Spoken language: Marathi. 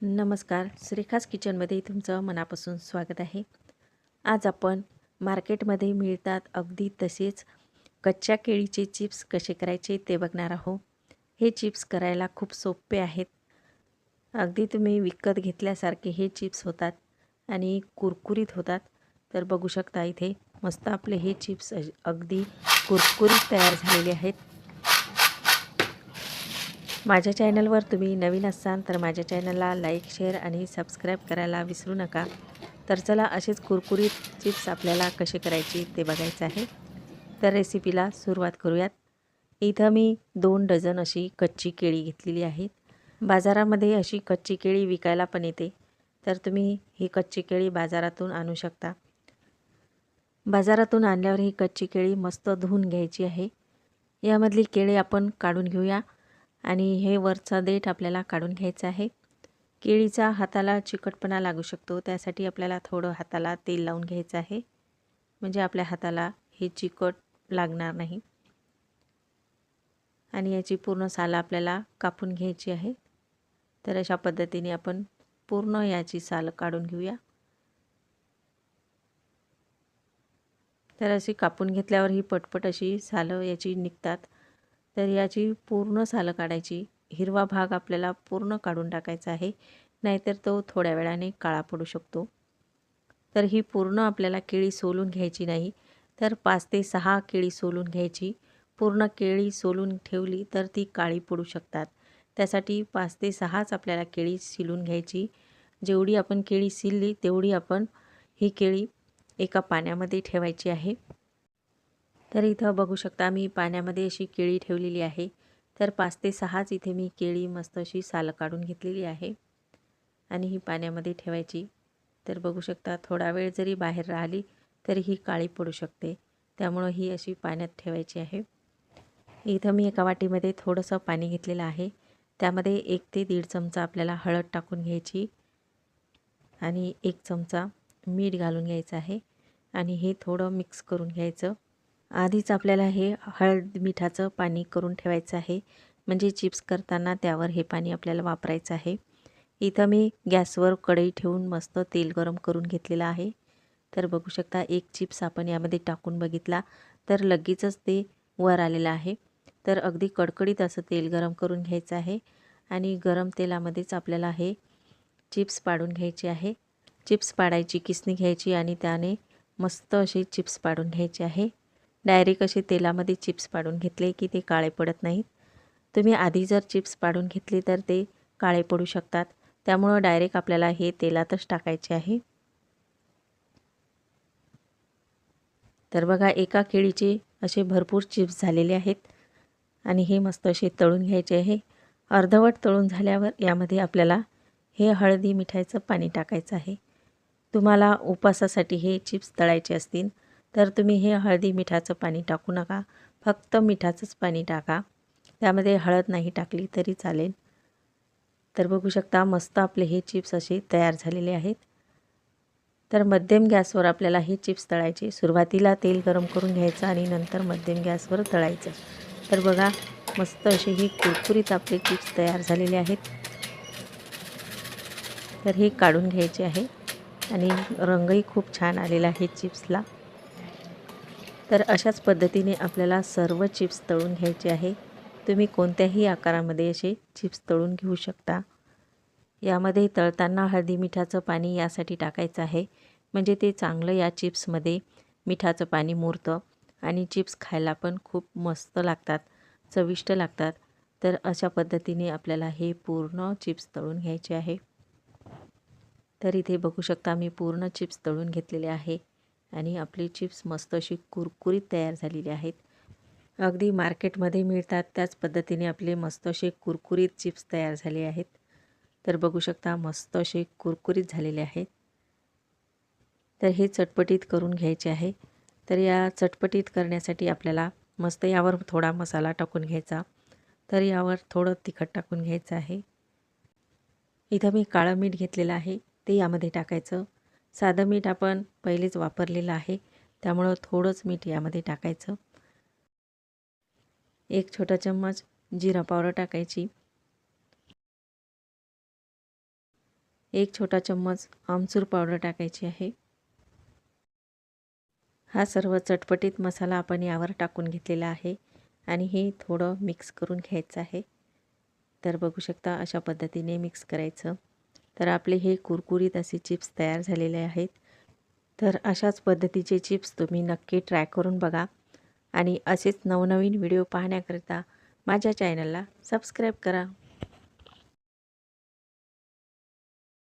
नमस्कार. श्रीखास किचनमध्ये तुमचं मनापासून स्वागत आहे. आज आपण मार्केटमध्ये मिळतात अगदी तसेच कच्च्या केळीचे चिप्स कसे करायचे ते बघणार आहोत. हे चिप्स करायला खूप सोपे आहेत. अगदी तुम्ही विकत घेतल्यासारखे हे चिप्स होतात आणि कुरकुरीत होतात. तर बघू शकता इथे मस्त आपले हे चिप्स अगदी कुरकुरीत तयार झालेले आहेत. माझ्या चॅनलवर तुम्ही नवीन असाल तर माझ्या चॅनलला लाईक शेअर आणि सबस्क्राईब करायला विसरू नका. तर चला असेच कुरकुरीत चिप्स आपल्याला कसे करायची ते बघायचं आहे. तर रेसिपीला सुरुवात करूयात. इथं मी दोन डझन अशी कच्ची केळी घेतलेली आहेत. बाजारामध्ये अशी कच्ची केळी विकायला पण येते. तर तुम्ही ही कच्ची केळी बाजारातून आणू शकता. बाजारातून आणल्यावर ही कच्ची केळी मस्त धुवून घ्यायची आहे. यामधली केळी आपण काढून घेऊया. आणि हे वरचा देठ आपल्याला काढून घ्यायचं आहे. केळीचा हाताला चिकटपणा लागू शकतो त्यासाठी आपल्याला थोडं हाताला तेल लावून घ्यायचं आहे. म्हणजे आपल्या हाताला हे चिकट लागणार नाही. आणि याची पूर्ण सालं आपल्याला कापून घ्यायची आहे. तर अशा पद्धतीने आपण पूर्ण याची सालं काढून घेऊया. तर अशी कापून घेतल्यावर ही पटपट अशी सालं याची निघतात. तर याची पूर्ण सालं काढायची. हिरवा भाग आपल्याला पूर्ण काढून टाकायचा आहे. नाहीतर तो थोड्या वेळाने काळा पडू शकतो. तर ही पूर्ण आपल्याला केळी सोलून घ्यायची नाही. तर पाच ते सहा केळी सोलून घ्यायची. पूर्ण केळी सोलून ठेवली तर ती काळी पडू शकतात. त्यासाठी पाच ते सहाच आपल्याला केळी शिलून घ्यायची. जेवढी आपण केळी शिलली तेवढी आपण ही केळी एका पाण्यामध्ये ठेवायची आहे. तर इथं बघू शकता मी पाण्यामध्ये अशी केळी ठेवलेली आहे. तर पाच ते सहाच इथे मी केळी मस्त अशी सालं काढून घेतलेली आहे. आणि ही पाण्यामध्ये ठेवायची. तर बघू शकता थोडा वेळ जरी बाहेर राहिली तरी ही काळी पडू शकते. त्यामुळं ही अशी पाण्यात ठेवायची आहे. इथं मी एका वाटीमध्ये थोडंसं पाणी घेतलेलं आहे. त्यामध्ये एक ते दीड चमचा आपल्याला हळद टाकून घ्यायची. आणि एक चमचा मीठ घालून घ्यायचं आहे. आणि हे थोडं मिक्स करून घ्यायचं. आधीच आपल्याला हे हळद मिठाचं पाणी करून ठेवायचं आहे. म्हणजे चिप्स करताना त्यावर हे पाणी आपल्याला वापरायचं आहे. इथं मी गॅसवर कढई ठेवून मस्त तेल गरम करून घेतलेलं आहे. तर बघू शकता एक चिप्स आपण यामध्ये टाकून बघितला तर लगेचच ते वर आलेलं आहे. तर अगदी कडकडीत असं तेल गरम करून घ्यायचं आहे आणि गरम तेलामध्येच आपल्याला हे चिप्स पाडून घ्यायचे आहे. चिप्स पाडायची किसणी घ्यायची आणि त्याने मस्त असे चिप्स पाडून घ्यायचे आहे. डायरेक्ट असे तेलामध्ये चिप्स पाडून घेतले की ते काळे पडत नाहीत. तुम्ही आधी जर चिप्स पाडून घेतले तर ते काळे पडू शकतात. त्यामुळं डायरेक्ट आपल्याला हे तेलातच टाकायचे आहे. तर बघा एका केळीचे असे भरपूर चिप्स झालेले आहेत आणि हे मस्त असे तळून घ्यायचे आहे. अर्धवट तळून झाल्यावर यामध्ये आपल्याला हे हळदी मिठाईचं पाणी टाकायचं आहे. तुम्हाला उपासासाठी हे चिप्स तळायचे असतील. तर तुम्ही हे हळदी मिठाचं पाणी टाकू नका. फक्त मिठाचंच पाणी टाका. त्यामध्ये हळद नाही टाकली तरी चालेल. तर बघू शकता मस्त आपले हे चिप्स असे तयार झालेले आहेत. तर मध्यम गॅसवर आपल्याला हे चिप्स तळायचे. सुरुवातीला तेल गरम करून घ्यायचं आणि नंतर मध्यम गॅसवर तळायचं. तर बघा मस्त असे हे कुरकुरीत आपले चिप्स तयार झालेले आहेत. तर हे काढून घ्यायचे आहे. आणि रंगही खूप छान आलेला आहे चिप्सला. तर अशाच पद्धतीने आपल्याला सर्व चिप्स तळून घ्यायचे आहे. तुम्ही कोणत्याही आकारामध्ये असे चिप्स तळून घेऊ शकता. यामध्ये तळताना हळदी मिठाचं पाणी यासाठी टाकायचं आहे. म्हणजे ते चांगलं या चिप्समध्ये मिठाचं पाणी मुरतं आणि चिप्स खायला पण खूप मस्त लागतात चविष्ट लागतात. तर अशा पद्धतीने आपल्याला हे पूर्ण चिप्स तळून घ्यायचे आहे. तर इथे बघू शकता मी पूर्ण चिप्स तळून घेतलेले आहे. आणि आपली चिप्स मस्त अशी कुरकुरीत तयार झालेली आहेत. अगदी मार्केटमध्ये मिळतात त्याच पद्धतीने आपले मस्त असे कुरकुरीत चिप्स तयार झाले आहेत. तर बघू शकता मस्त असे कुरकुरीत झालेले आहेत. तर हे चटपटीत करून घ्यायचे आहे. तर या चटपटीत करण्यासाठी आपल्याला मस्त यावर थोडा मसाला टाकून घ्यायचा. तर यावर थोडं तिखट टाकून घ्यायचं आहे. इथं मी काळं मीठ घेतलेलं आहे. ते यामध्ये टाकायचं. साधं मीठ आपण पहिलेच वापरलेलं आहे. त्यामुळं थोडंच मीठ यामध्ये टाकायचं. एक छोटा चम्मच जिरा पावडर टाकायची. एक छोटा चम्मच आमचूर पावडर टाकायची आहे. हा सर्व चटपटीत मसाला आपण यावर टाकून घेतलेला आहे आणि हे थोडं मिक्स करून घ्यायचं आहे. तर बघू शकता अशा पद्धतीने मिक्स करायचं. तर आपले हे कुरकुरीत असे चिप्स तयार झालेले आहेत. तर अशाच पद्धतीचे चिप्स तुम्ही नक्की ट्राय करून बघा. आणि असेच नवनवीन व्हिडिओ पाहण्याकरिता माझ्या चॅनलला सबस्क्राईब करा.